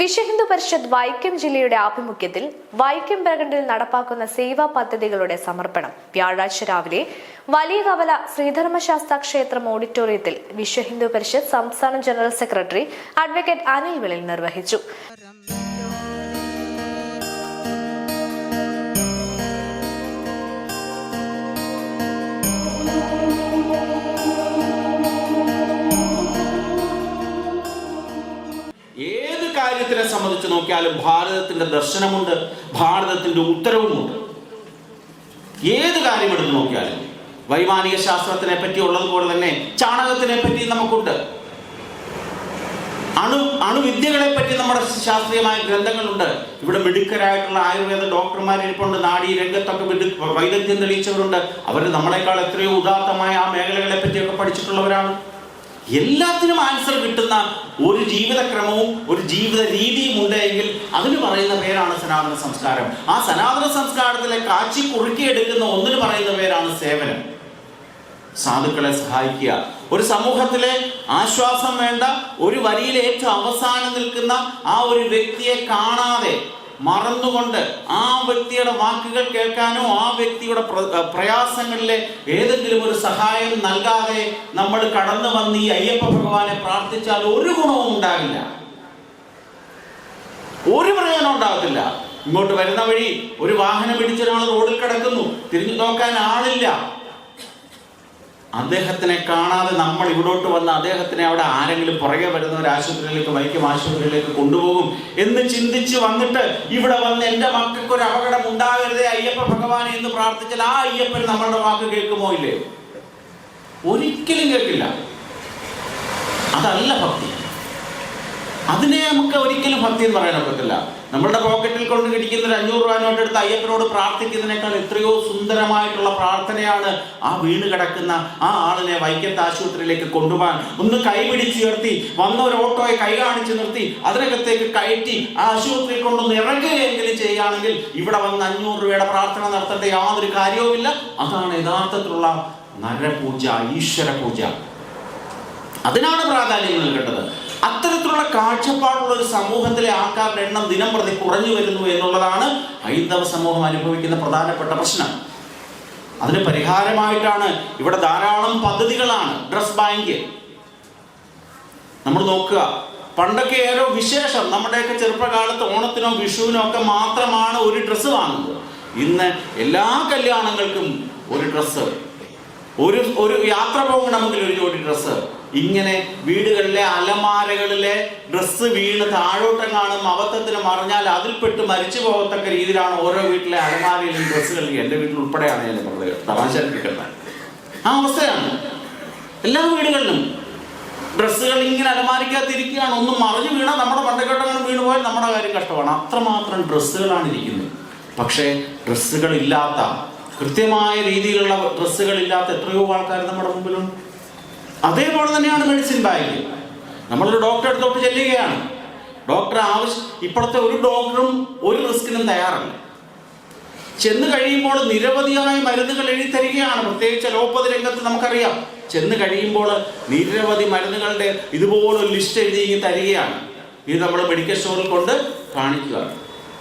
വിശ്വഹിന്ദു പരിഷത്ത് വൈക്കം ജില്ലയുടെ ആഭിമുഖ്യത്തിൽ വൈക്കം പ്രകണ്ടിൽ നടപ്പാക്കുന്ന സേവാ പദ്ധതികളുടെ സമർപ്പണം. വ്യാഴാഴ്ച രാവിലെ വലിയ കവല ശ്രീധർമ്മശാസ്ത്ര ക്ഷേത്രം ഓഡിറ്റോറിയത്തിൽ വിശ്വഹിന്ദു പരിഷത്ത് സംസ്ഥാന ജനറൽ സെക്രട്ടറി അഡ്വക്കേറ്റ് അനിൽ വിളിൽ നിർവഹിച്ചു. കാര്യത്തിനെ സംബന്ധിച്ച് നോക്കിയാലും ഭാരതത്തിന്റെ ദർശനമുണ്ട് ഭാരതത്തിന്റെ ഉത്തരവുമുണ്ട്. ഏത് കാര്യം എടുത്ത് നോക്കിയാലും വൈമാനിക ശാസ്ത്രത്തിനെ പറ്റി ഉള്ളതുപോലെ തന്നെ ചാണകത്തിനെ പറ്റി നമുക്കുണ്ട്. അണു അണുവിദ്യകളെ പറ്റി നമ്മുടെ ശാസ്ത്രീയമായ ഗ്രന്ഥങ്ങളുണ്ട്. ഇവിടെ മിടുക്കരായിട്ടുള്ള ആയുർവേദ ഡോക്ടർമാർ ഇരിപ്പുണ്ട് നാടി രംഗത്തൊക്കെ വൈദഗ്ധ്യം തെളിയിച്ചവരുണ്ട്. അവർ നമ്മളെക്കാൾ എത്രയോ ഉദാത്തമായ ആ മേഖലകളെ പറ്റിയൊക്കെ പഠിച്ചിട്ടുള്ളവരാണ്. എല്ലാത്തിനും ആൻസർ കിട്ടുന്ന ഒരു ജീവിതക്രമവും ഒരു ജീവിത രീതിയും ഉണ്ടെങ്കിൽ അതിന് പറയുന്ന പേരാണ് സനാതന സംസ്കാരം. ആ സനാതന സംസ്കാരത്തിലെ കാച്ചി കുറുക്കിയെടുക്കുന്ന ഒന്നിന് പറയുന്ന പേരാണ് സേവനം. സാധുക്കളെ സഹായിക്കുക. ഒരു സമൂഹത്തിലെ ആശ്വാസം വേണ്ട ഒരു വരിയിൽ ഏറ്റവും അവസാനം നിൽക്കുന്ന ആ ഒരു വ്യക്തിയെ കാണാതെ മറന്നുകൊണ്ട് ആ വ്യക്തിയുടെ വാക്കുകൾ കേൾക്കാനോ ആ വ്യക്തിയുടെ പ്ര- പ്രയാസങ്ങളിലെ ഏതെങ്കിലും ഒരു സഹായം നൽകാതെ നമ്മൾ കടന്നു വന്ന് ഈ അയ്യപ്പ ഭഗവാനെ പ്രാർത്ഥിച്ചാൽ ഒരു ഗുണവും ഉണ്ടാകില്ല. ഒരു പ്രയോജനം ഉണ്ടാകത്തില്ല. ഇങ്ങോട്ട് വരുന്ന വഴി ഒരു വാഹനം ഇടിച്ചൊരാൾ റോഡിൽ കിടക്കുന്നു. തിരിഞ്ഞു നോക്കാൻ ആളില്ല. അദ്ദേഹത്തിനെ കാണാതെ നമ്മൾ ഇവിടോട്ട് വന്ന് അദ്ദേഹത്തിനെ അവിടെ ആരെങ്കിലും പുറകെ വരുന്ന ഒരു ആശുപത്രിയിലേക്ക് വൈക്കം ആശുപത്രിയിലേക്ക് കൊണ്ടുപോകും എന്ന് ചിന്തിച്ച് വന്നിട്ട് ഇവിടെ വന്ന് എന്റെ മക്കൾക്ക് ഒരു അപകടം ഉണ്ടാകരുതേ അയ്യപ്പ ഭഗവാനെ എന്ന് പ്രാർത്ഥിച്ചാൽ ആ അയ്യപ്പൻ നമ്മളുടെ വാക്ക് കേൾക്കുമോ ഇല്ലേ? ഒരിക്കലും കേൾക്കില്ല. അതല്ല ഭക്തി. അതിനെ നമുക്ക് ഒരിക്കലും ഭക്തി എന്ന് പറയാൻ ഒക്കത്തില്ല. നമ്മളുടെ പോക്കറ്റിൽ കൊണ്ട് കിടിക്കുന്ന ഒരു അഞ്ഞൂറ് രൂപ നോട്ട് എടുത്ത് അയ്യപ്പനോട് പ്രാർത്ഥിക്കുന്നതിനേക്കാൾ എത്രയോ സുന്ദരമായിട്ടുള്ള പ്രാർത്ഥനയാണ് ആ വീണ് കിടക്കുന്ന ആ ആളിനെ വൈക്കത്ത് ആശുപത്രിയിലേക്ക് കൊണ്ടുപോകാൻ. ഒന്ന് കൈ പിടിച്ചുയർത്തി വന്ന ഒരു ഓട്ടോയെ കൈ കാണിച്ച് നിർത്തി അതിനകത്തേക്ക് കയറ്റി ആ ആശുപത്രിയിൽ കൊണ്ടൊന്ന് ഇറങ്ങുകയെങ്കിലും ചെയ്യുകയാണെങ്കിൽ ഇവിടെ വന്ന് അഞ്ഞൂറ് രൂപയുടെ പ്രാർത്ഥന നടത്തേണ്ട യാതൊരു കാര്യവുമില്ല. അതാണ് യഥാർത്ഥത്തിലുള്ള നരപൂജ ഈശ്വര പൂജ അതിനാണ് പ്രാധാന്യം നൽകേണ്ടത്. അത്തരത്തിലുള്ള കാഴ്ചപ്പാടുള്ള ഒരു സമൂഹത്തിലെ ആൾക്കാരുടെ എണ്ണം ദിനം പ്രതി കുറഞ്ഞു വരുന്നു എന്നുള്ളതാണ് ഹൈന്ദവ സമൂഹം അനുഭവിക്കുന്ന പ്രധാനപ്പെട്ട പ്രശ്നം. അതിന് പരിഹാരമായിട്ടാണ് ഇവിടെ ധാരാളം പദ്ധതികളാണ്. Dress bank. നമ്മൾ നോക്കുക. പണ്ടൊക്കെ ഏതോ വിശേഷം നമ്മുടെയൊക്കെ ചെറുപ്പകാലത്ത് ഓണത്തിനോ വിഷുവിനോ ഒക്കെ മാത്രമാണ് ഒരു ഡ്രസ്സ് വാങ്ങുന്നത്. ഇന്ന് എല്ലാ കല്യാണങ്ങൾക്കും ഒരു ഡ്രസ്സ്. ഒരു ഒരു യാത്ര പോകണമെങ്കിൽ ഒരു ജോഡി ഡ്രസ്സ് ഇങ്ങനെ വീടുകളിലെ അലമാരകളിലെ ഡ്രസ്സ് വീണ് കാണും അബദ്ധത്തിന് മറിഞ്ഞാൽ അതിൽപ്പെട്ട് മരിച്ചു പോകത്തക്ക രീതിയിലാണ് ഓരോ വീട്ടിലെ അലമാരയിലും ഡ്രസ്സുകൾ എന്റെ വീട്ടിൽ ഉൾപ്പെടെയാണ് ഞാൻ പറഞ്ഞത് തമാശ കിട്ടുന്നത് ആ അവസ്ഥയാണ്. എല്ലാ വീടുകളിലും ഡ്രസ്സുകൾ ഇങ്ങനെ അലമാരിക്കാതിരിക്കുകയാണ് ഒന്നും മറിഞ്ഞു വീണാൽ നമ്മുടെ പണ്ടക്കെട്ടങ്ങനെ വീണ് പോയാൽ നമ്മുടെ കാര്യം കഷ്ടമാണ്. അത്രമാത്രം ഡ്രസ്സുകളാണ് ഇരിക്കുന്നത്. പക്ഷേ ഡ്രസ്സുകൾ ഇല്ലാത്ത കൃത്യമായ രീതിയിലുള്ള ഡ്രസ്സുകൾ ഇല്ലാത്ത എത്രയോ ആൾക്കാർ നമ്മുടെ മുമ്പിലുണ്ട്. അതേപോലെ തന്നെയാണ് മെഡിസിൻ ബാഗ് നമ്മളൊരു ഡോക്ടറെ അടുത്തോട്ട് ചെല്ലുകയാണ്. ഡോക്ടർ ആവശ്യം ഇപ്പോഴത്തെ ഒരു ഡോക്ടറും ഒരു റിസ്കിനും തയ്യാറല്ല. ചെന്ന് കഴിയുമ്പോൾ നിരവധിയായ മരുന്നുകൾ എഴുതി തരികയാണ് പ്രത്യേകിച്ച് അലോപ്പതി രംഗത്ത് നമുക്കറിയാം. ചെന്ന് കഴിയുമ്പോൾ നിരവധി മരുന്നുകളുടെ ഇതുപോലൊരു ലിസ്റ്റ് എഴുതി തരികയാണ്. ഇത് നമ്മൾ മെഡിക്കൽ സ്റ്റോറിൽ കൊണ്ട് കാണിക്കുക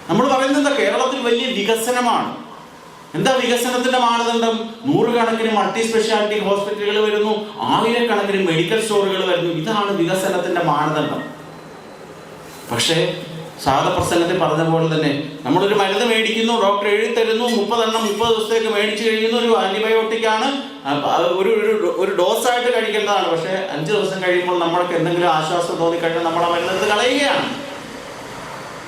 നമ്മൾ പറയുന്നത് കേരളത്തിൽ വലിയ വികസനമാണ്. എന്താ വികസനത്തിന്റെ മാനദണ്ഡം? നൂറുകണക്കിന് മൾട്ടി സ്പെഷ്യാലിറ്റി ഹോസ്പിറ്റലുകൾ വരുന്നു ആയിരക്കണക്കിന് മെഡിക്കൽ സ്റ്റോറുകൾ വരുന്നു. ഇതാണ് വികസനത്തിന്റെ മാനദണ്ഡം. പക്ഷേ സാധപ്രസംഗത്തിൽ പറഞ്ഞ പോലെ തന്നെ നമ്മളൊരു മരുന്ന് മേടിക്കുന്നു ഡോക്ടർ എഴുതി തരുന്നു മുപ്പതെണ്ണം മുപ്പത് ദിവസത്തേക്ക് മേടിച്ചു കഴിയുന്നു ഒരു ആന്റിബയോട്ടിക് ആണ്. ഒരു ഒരു- ഡോസായിട്ട് കഴിക്കേണ്ടതാണ്. പക്ഷേ അഞ്ച് ദിവസം കഴിയുമ്പോൾ നമ്മൾക്ക് എന്തെങ്കിലും ആശ്വാസം തോന്നിക്കഴിഞ്ഞാൽ നമ്മളെ ആ മരുന്നെടുത്ത് കളയുകയാണ്.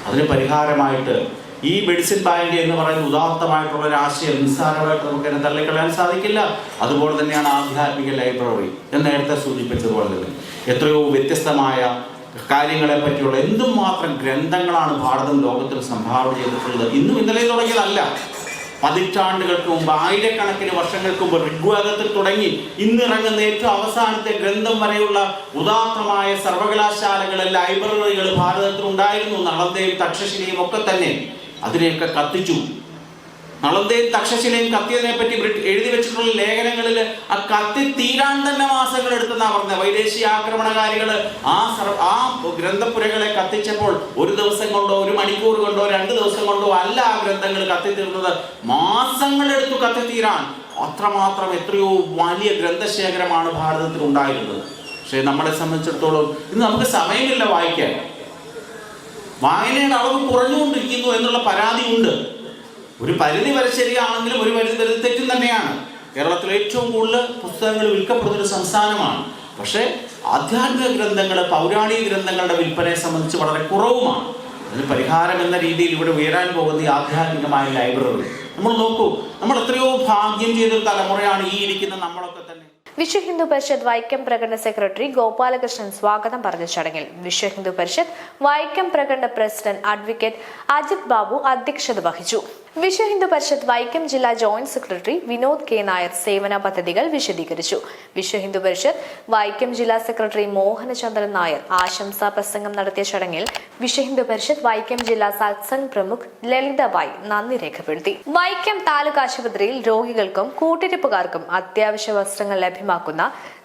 അതിന് പരിഹാരമായിട്ട് ഈ മെഡിസിൻ ബാങ്ക് എന്ന് പറയുന്ന ഉദാത്തമായിട്ടുള്ള ഒരു ആശയം നിസ്സാരമായിട്ട് നമുക്ക് അതിനെ തള്ളിക്കളയാൻ സാധിക്കില്ല. അതുപോലെ തന്നെയാണ് ആധ്യാത്മിക ലൈബ്രറി എന്ന് നേരത്തെ സൂചിപ്പിച്ചതുപോലെ തന്നെ. എത്രയോ വ്യത്യസ്തമായ കാര്യങ്ങളെ പറ്റിയുള്ള എന്തും മാത്രം ഗ്രന്ഥങ്ങളാണ് ഭാരതം ലോകത്തിൽ സംഭാവന ചെയ്തിട്ടുള്ളത്. ഇന്നും ഇന്നലെ തുടങ്ങിയതല്ല. പതിറ്റാണ്ടുകൾക്ക് മുമ്പ് ആയിരക്കണക്കിന് വർഷങ്ങൾക്ക് മുമ്പ് ഋഗ്വേദത്തിൽ തുടങ്ങി ഇന്നിറങ്ങുന്ന ഏറ്റവും അവസാനത്തെ ഗ്രന്ഥം വരെയുള്ള ഉദാത്തമായ സർവകലാശാലകൾ ലൈബ്രറികൾ ഭാരതത്തിൽ ഉണ്ടായിരുന്നു. നളന്തയും തക്ഷശിലയും ഒക്കെ തന്നെ. അതിനെയൊക്കെ കത്തിച്ചു. നളന്തയും തക്ഷശിലയും കത്തിയതിനെ പറ്റി എഴുതി വെച്ചിട്ടുള്ള ലേഖനങ്ങളിൽ ആ കത്തി തീരാൻ തന്നെ മാസങ്ങൾ എടുത്തെന്നാ പറഞ്ഞത് വൈദേശിക ആക്രമണകാരികൾ ആ ആ ഗ്രന്ഥപുരകളെ കത്തിച്ചപ്പോൾ ഒരു ദിവസം കൊണ്ടോ ഒരു മണിക്കൂർ കൊണ്ടോ രണ്ട് ദിവസം കൊണ്ടോ അല്ല ആ ഗ്രന്ഥങ്ങൾ കത്തിത്തീർന്നത്. മാസങ്ങൾ എടുത്തു കത്തിത്തീരാൻ. അത്രമാത്രം എത്രയോ വലിയ ഗ്രന്ഥശേഖരമാണ് ഭാരതത്തിൽ ഉണ്ടായിരുന്നത് പക്ഷേ നമ്മളെ സംബന്ധിച്ചിടത്തോളം ഇന്ന് നമുക്ക് സമയമില്ല വായിക്കാൻ. വായനയുടെ അളവ് കുറഞ്ഞുകൊണ്ടിരിക്കുന്നു എന്നുള്ള പരാതിയുണ്ട്. ഒരു പരിധി വരെ ശരിയാണെങ്കിലും ഒരു പരിധി വരെ തെറ്റും തന്നെയാണ്. കേരളത്തിൽ ഏറ്റവും കൂടുതൽ പുസ്തകങ്ങൾ വിൽക്കപ്പെടുന്ന ഒരു സംസ്ഥാനമാണ്. പക്ഷേ ആധ്യാത്മിക ഗ്രന്ഥങ്ങൾ പൗരാണിക ഗ്രന്ഥങ്ങളുടെ വിൽപ്പനയെ സംബന്ധിച്ച് വളരെ കുറവുമാണ്. അതിന് പരിഹാരം എന്ന രീതിയിൽ ഇവിടെ ഉയരാൻ പോകുന്ന ഈ ആധ്യാത്മികമായ ലൈബ്രറി. നമ്മൾ നോക്കൂ നമ്മൾ എത്രയോ ഭാഗ്യം ചെയ്തൊരു തലമുറയാണ് ഈ ഇരിക്കുന്ന നമ്മളൊക്കെ വിശ്വ ഹിന്ദു പരിഷത്ത് വൈക്കം പ്രകടന സെക്രട്ടറി ഗോപാലകൃഷ്ണൻ സ്വാഗതം പറഞ്ഞ ചടങ്ങിൽ വിശ്വ ഹിന്ദു പരിഷത്ത് വൈക്കം പ്രകടന പ്രസിഡന്റ് അഡ്വക്കേറ്റ് അജിത് ബാബു അധ്യക്ഷത വഹിച്ചു. വിശ്വ ഹിന്ദു പരിഷത്ത് വൈക്കം ജില്ലാ joint secretary Vinod K. Nair സേവന പദ്ധതികൾ വിശദീകരിച്ചു. വിശ്വ ഹിന്ദു പരിഷത്ത് വൈക്കം ജില്ലാ സെക്രട്ടറി മോഹനചന്ദ്രൻ നായർ ആശംസാ പ്രസംഗം നടത്തിയ ചടങ്ങിൽ വിശ്വ ഹിന്ദു പരിഷത്ത് വൈക്കം ജില്ലാ സത്സംഗ് പ്രമുഖ് ലളിതബായ് നന്ദി രേഖപ്പെടുത്തി. വൈക്കം താലൂക്ക് ആശുപത്രിയിൽ രോഗികൾക്കും കൂട്ടിരിപ്പുകാർക്കും അത്യാവശ്യ വസ്ത്രങ്ങൾ ലഭ്യമാക്കുന്ന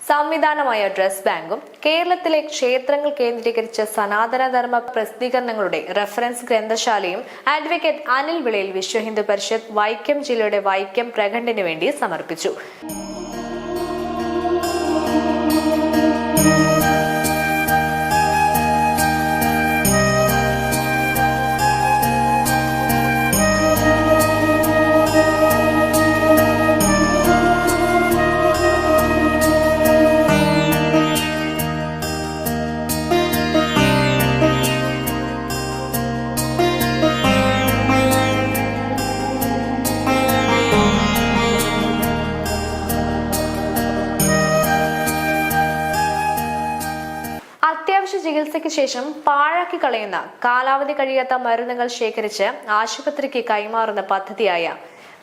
സംവിധാനമായ ഡ്രസ് ബാങ്കും കേരളത്തിലെ ക്ഷേത്രങ്ങൾ കേന്ദ്രീകരിച്ച സനാതനധർമ്മ പ്രസിദ്ധീകരണങ്ങളുടെ റഫറൻസ് ഗ്രന്ഥശാലയും അഡ്വക്കേറ്റ് അനിൽ വിളയിൽ വിശ്വ ഹിന്ദു പരിഷത്ത് വൈക്കം ജില്ലയുടെ വൈക്കം പ്രഖണ്ഡിനു വേണ്ടി സമർപ്പിച്ചു. ചികിത്സയ്ക്ക് ശേഷം പാഴാക്കി കളയുന്ന കാലാവധി കഴിയാത്ത മരുന്നുകൾ ശേഖരിച്ച് ആശുപത്രിക്ക് കൈമാറുന്ന പദ്ധതിയായ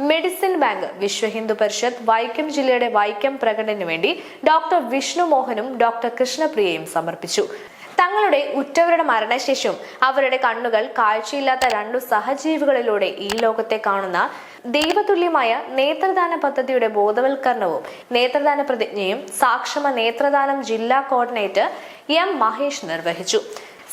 മെഡിസിൻ ബാങ്ക് വിശ്വ ഹിന്ദു പരിഷത്ത് വൈക്കം ജില്ലയുടെ വൈക്കം പ്രകടനു വേണ്ടി ഡോക്ടർ വിഷ്ണു മോഹനും ഡോക്ടർ കൃഷ്ണപ്രിയയും സമർപ്പിച്ചു. തങ്ങളുടെ ഉറ്റവരുടെ മരണശേഷം അവരുടെ കണ്ണുകൾ കാഴ്ചയില്ലാത്ത രണ്ടു സഹജീവികളിലൂടെ ഈ ലോകത്തെ കാണുന്ന ദൈവതുല്യമായ നേത്രദാന പദ്ധതിയുടെ ബോധവൽക്കരണവും നേത്രദാന പ്രതിജ്ഞയും സാക്ഷമ നേത്രദാനം ജില്ലാ കോർഡിനേറ്റർ എം മഹേഷ് നിർവഹിച്ചു.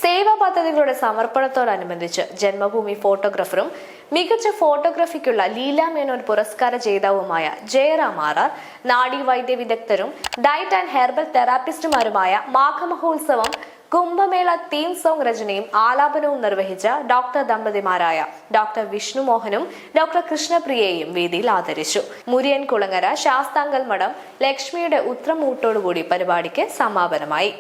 സേവാ പദ്ധതികളുടെ സമർപ്പണത്തോടനുബന്ധിച്ച് ജന്മഭൂമി ഫോട്ടോഗ്രാഫറും മികച്ച ഫോട്ടോഗ്രാഫിക്കുള്ള ലീല മേനോൻ പുരസ്കാര ജേതാവുമായ ജയറാം ആറാർ നാഡീവൈദ്യ വിദഗ്ധരും ഡയറ്റ് ആൻഡ് ഹെർബൽ തെറാപ്പിസ്റ്റുമാരുമായ മാഘമഹോത്സവം കുംഭമേള തീം സോങ് രചനയും ആലാപനവും നിർവഹിച്ച ഡോക്ടർ ദമ്പതിമാരായ ഡോക്ടർ വിഷ്ണുമോഹനും ഡോക്ടർ കൃഷ്ണപ്രിയയും വേദിയിൽ ആദരിച്ചു. മുരിയൻ കുളങ്ങര ശാസ്താങ്കൽ മഠം ലക്ഷ്മിയുടെ ഉത്രമൂട്ടോടുകൂടി പരിപാടിക്ക് സമാപനമായി.